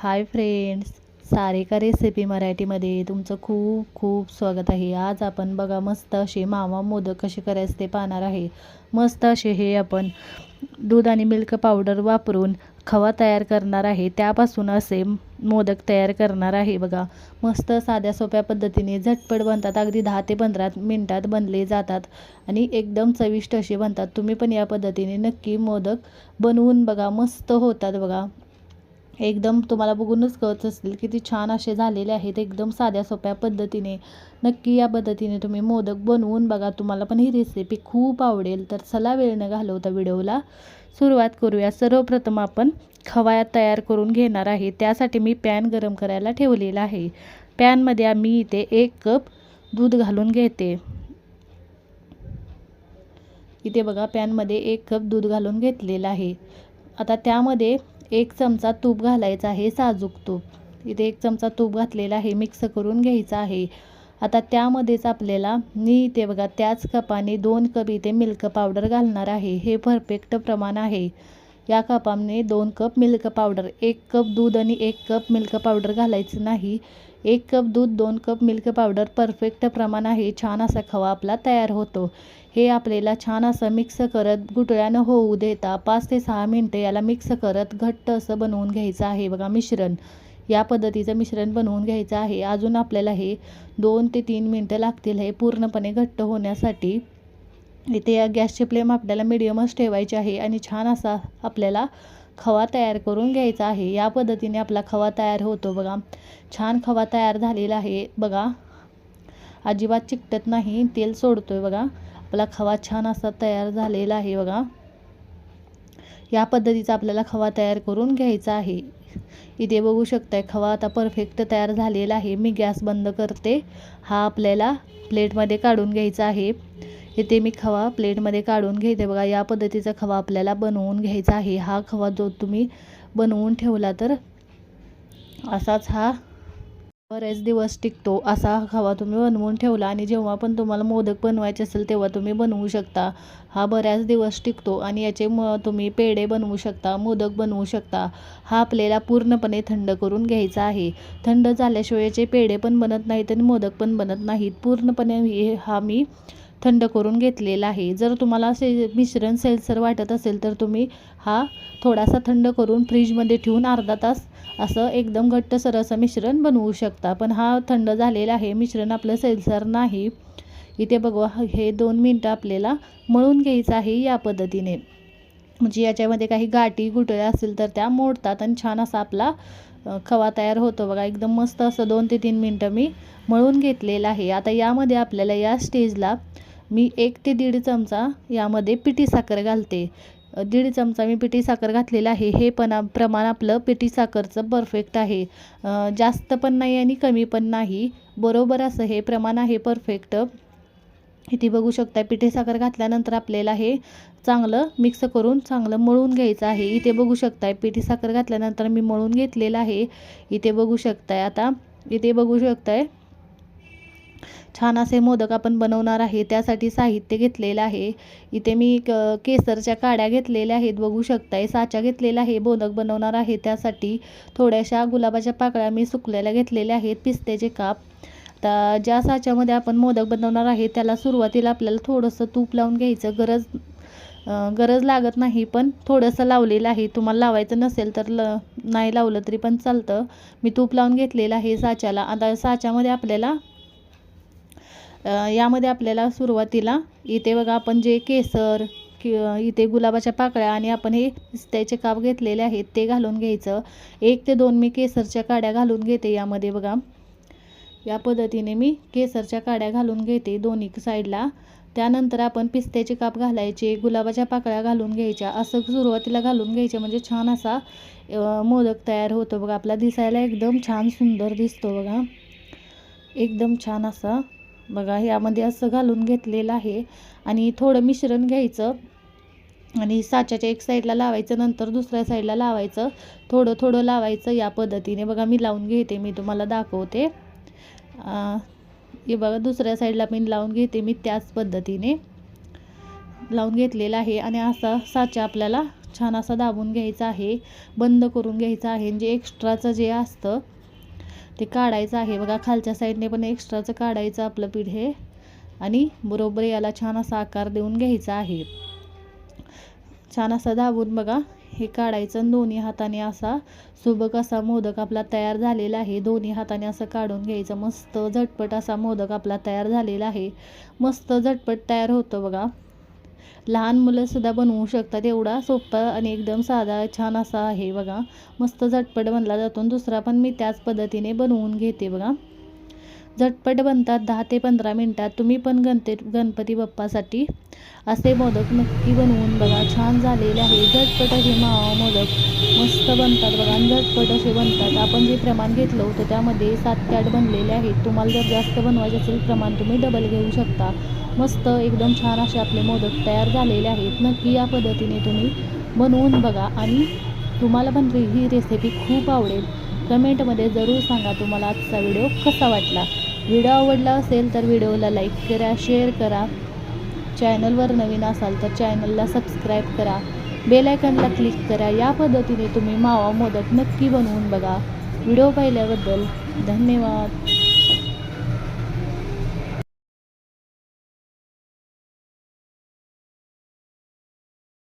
Hi friends Sarika recipe मराठीमध्ये तुमचं खूप खूप स्वागत आहे. आज आपण बघा मस्त असे मावा मोदक कसे करायचे ते पाहणार आहे. मस्त असे हे आपण दूध आणि मिल्क पावडर वापरून खवा तयार करणार आहे. त्यापासून असे मोदक तयार करणार आहे बघा. मस्त साध्या सोप्या पद्धतीने झटपट बनतात. अगदी दहा ते पंधरा मिनटात बनले जातात. आणि एकदम चविष्ट असे बनतात. तुम्ही पण या पद्धतीने नक्की मोदक बनवून बघा. मस्त होतात बघा. एकदम तुम्हाला बघूनच कळत असतील किती छान असे झालेले आहेत एकदम साध्या सोप्या पद्धतीने. नक्की या पद्धतीने तुम्ही मोदक बनवून बघा तुम्हाला पण ही रेसिपी खूप आवडेल. तर चला वेळ न घालवता व्हिडिओला. सुरुवात करूया. सर्वप्रथम आपण खवा तयार करून घेणार आहे. त्यासाठी मी पॅन गरम करायला ठेवलेला आहे. पॅनमध्ये आम्ही इथे एक कप दूध घालून घेते. इथे बघा पॅनमध्ये एक कप दूध घालून घेतलेलं आहे. आता त्यामध्ये एक चमचा तूप घालायचा आहे साजूक तूप. इथे एक चमचा तूप घातलेला आहे मिक्स करून घ्यायचं आहे. आता त्यामध्येच आपल्याला मी इथे बघा त्याच कपाने दोन कप इथे मिल्क पावडर घालणार आहे. हे परफेक्ट प्रमाण आहे. या कपाने दोन कप मिल्क पावडर एक कप दूध आणि एक कप मिल्क पावडर घालायचं नाही. एक कप दूध दोन कप मिल्क पावडर परफेक्ट प्रमाण आहे. छान असा खवा आपला तयार होतो. हे आपल्याला छान असं मिक्स करत गुटळ्यानं होऊ देता पाच ते सहा मिनटं याला मिक्स करत घट्ट असं बनवून घ्यायचं आहे. बघा मिश्रण. या पद्धतीचं मिश्रण बनवून घ्यायचं आहे. अजून आपल्याला हे दोन ते तीन मिनटं लागतील हे पूर्णपणे घट्ट होण्यासाठी. इथे या गॅसची फ्लेम आपल्याला मिडियमच ठेवायची आहे आणि छान असा आपल्याला खवा तयार करून घ्यायचा आहे. या पद्धतीने आपला खवा तयार होतो बघा. छान खवा तयार झालेला आहे. बघा अजिबात चिकटत नाही. तेल सोडतोय बघा. आपला खवा छान असा तयार झालेला आहे बघा. या पद्धतीचा आपल्याला खवा तयार करून घ्यायचा आहे. इथे बघू शकताय खवा आता परफेक्ट तयार झालेला आहे. मी गॅस बंद करते. हा आपल्याला प्लेटमध्ये काढून घ्यायचा आहे. इथे मी खवा प्लेटमध्ये काढून घेते बघा. या पद्धतीचा खवा आपल्याला बनवून घ्यायचा आहे. हा खवा जो तुम्ही बनवून ठेवला तर असाच हा बरेच दिवस टिकतो असा खवा तुम्ही बनवून ठेवला आणि जेव्हा पण तुम्हाला मोदक बनवायचे असेल तेव्हा तुम्ही बनवू शकता. हा बऱ्याच दिवस टिकतो आणि याचे म तुम्ही पेढे बनवू शकता मोदक बनवू शकता. हा आपल्याला पूर्णपणे थंड करून घ्यायचा आहे. थंड झाल्याशिवाय याचे पेढे पण बनत नाहीत आणि मोदक पण बनत नाहीत. पूर्णपणे हे हा मी थंड करून घेतलेला आहे. जर तुम्हाला असे मिश्रण सेलसर वाटत असेल तर तुम्ही हा थोडासा थंड करून फ्रीजमध्ये ठेवून अर्धा तास असं एकदम घट्टसर असं मिश्रण बनवू शकता. पण हा थंड झालेला आहे. मिश्रण आपलं सेलसर नाही. इथे बघवा हे दोन मिनटं आपल्याला मळून घ्यायचं आहे या पद्धतीने. म्हणजे याच्यामध्ये काही गाठी गुटळ्या असतील तर त्या मोडतात आणि छान असा आपला खवा तयार होतो बघा. एकदम मस्त असं दोन ते तीन मिनटं मी मळून घेतलेलं आहे. आता यामध्ये आपल्याला या स्टेजला मी एक ते दीड चमचा यामध्ये पिठी साखर घालते. दीड चमचा मी पिठी साखर घातलेला आहे. हे पण प्रमाण आपलं पिठी साखरचं परफेक्ट आहे. जास्त पण नाही आणि कमी पण नाही. बरोबर असं हे प्रमाण आहे परफेक्ट इथे बघू शकता पिठी साखर घातल्यानंतर आपल्याला हे चांगलं मिक्स करून चांगलं मळून घ्यायचं आहे. इथे बघू शकताय पिठी साखर घातल्यानंतर मी मळून घेतलेलं आहे. इथे बघू शकताय आता. इथे बघू शकताय. छान असे मोदक आपण बनवणार आहे त्यासाठी साहित्य घेतलेलं आहे. इथे मी क केसरच्या काड्या घेतलेल्या आहेत बघू शकताय. साचा घेतलेला आहे मोदक बनवणार आहे त्यासाठी. थोड्याशा गुलाबाच्या पाकळ्या मी सुकलेल्या घेतलेल्या आहेत पिस्त्याचे काप. तर ज्या साच्यामध्ये आपण मोदक बनवणार आहे त्याला सुरुवातीला आपल्याला थोडंसं तूप लावून घ्यायचं. गरज गरज लागत नाही पण थोडंसं लावलेलं आहे. तुम्हाला लावायचं नसेल तर ल नाही लावलं तरी पण चालतं. मी तूप लावून घेतलेलं आहे साच्याला. आता साच्यामध्ये आपल्याला यामध्ये आपल्याला सुरुवातीला इथे बघा आपण जे केसर कि इथे गुलाबाच्या पाकळ्या आणि आपण हे पिस्त्याचे काप घेतलेले आहेत ते घालून घ्यायचं. एक ते दोन मी केसरच्या काड्या घालून घेते यामध्ये बघा. या पद्धतीने मी केसरच्या काड्या घालून घेते दोन्ही साईडला. त्यानंतर आपण पिस्त्याचे काप घालायचे गुलाबाच्या पाकळ्या घालून घ्यायच्या. असं सुरुवातीला घालून घ्यायचे म्हणजे छान असा मोदक तयार होतो बघा. आपला दिसायला एकदम छान सुंदर दिसतो बघा. एकदम छान असा बघा यामध्ये असं घालून घेतलेलं आहे. आणि थोडं मिश्रण घ्यायचं. आणि साच्याच्या एक साईडला लावायचं नंतर दुसऱ्या साईडला लावायचं. थोडं थोडं लावायचं या पद्धतीने. बघा मी लावून घेते मी तुम्हाला दाखवते. हे बघा दुसऱ्या साईडला मी लावून घेते मी त्याच पद्धतीने. लावून घेतलेला आहे. आणि असा साचा आपल्याला छान असा दाबून घ्यायचा आहे. बंद करून घ्यायचं आहे. म्हणजे जे एक्स्ट्राचं जे असतं ते काढायचं आहे. बघा खालच्या साईडने पण एक्स्ट्राचं काढायचं आपलं पीठ हे. आणि बरोबर याला छान असा आकार देऊन घ्यायचा आहे. छान असा दाबून बघा हे काढायचं दोन्ही हाताने असा सुबक असा मोदक आपला तयार झालेला आहे. दोन्ही हाताने असं काढून घ्यायचं. मस्त झटपट असा मोदक आपला तयार झालेला आहे. मस्त झटपट तयार होतं बघा. लहान मुलंसुद्धा बनवू शकतात. एवढा सोपा आणि एकदम साधा छान असा आहे बघा. मस्त झटपट बनला जातो आणि दुसरा पण मी त्याच पद्धतीने बनवून घेते बघा. झटपट बनतात दहा ते पंधरा मिनटात. तुम्ही पण गणते गणपती बाप्पासाठी असे मोदक नक्की बनवून बघा. छान झालेले आहे. झटपट असे मावा मोदक मस्त बनतात बघा आणि झटपट असे बनतात. आपण जे प्रमाण घेतलं होतं त्यामध्ये सात ते आठ बनलेले आहेत. तुम्हाला जर जास्त बनवायचे असेल प्रमाण तुम्ही डबल घेऊ शकता. मस्त एकदम छान असे आपले मोदक तयार झालेले आहेत. नक्की या पद्धतीने तुम्ही बनवून बघा आणि तुम्हाला पण ही रेसिपी खूप आवडेल. कमेंटमध्ये जरूर सांगा तुम्हाला आजचा व्हिडिओ कसा वाटला. व्हिडिओ आवडला असेल तर व्हिडिओला लाईक करा शेअर करा. चॅनलवर नवीन असाल तर चॅनलला सबस्क्राईब करा. बेलायकनला क्लिक करा. या पद्धतीने तुम्ही मावा मोदक नक्की बनवून बघा. व्हिडिओ पाहिल्याबद्दल धन्यवाद.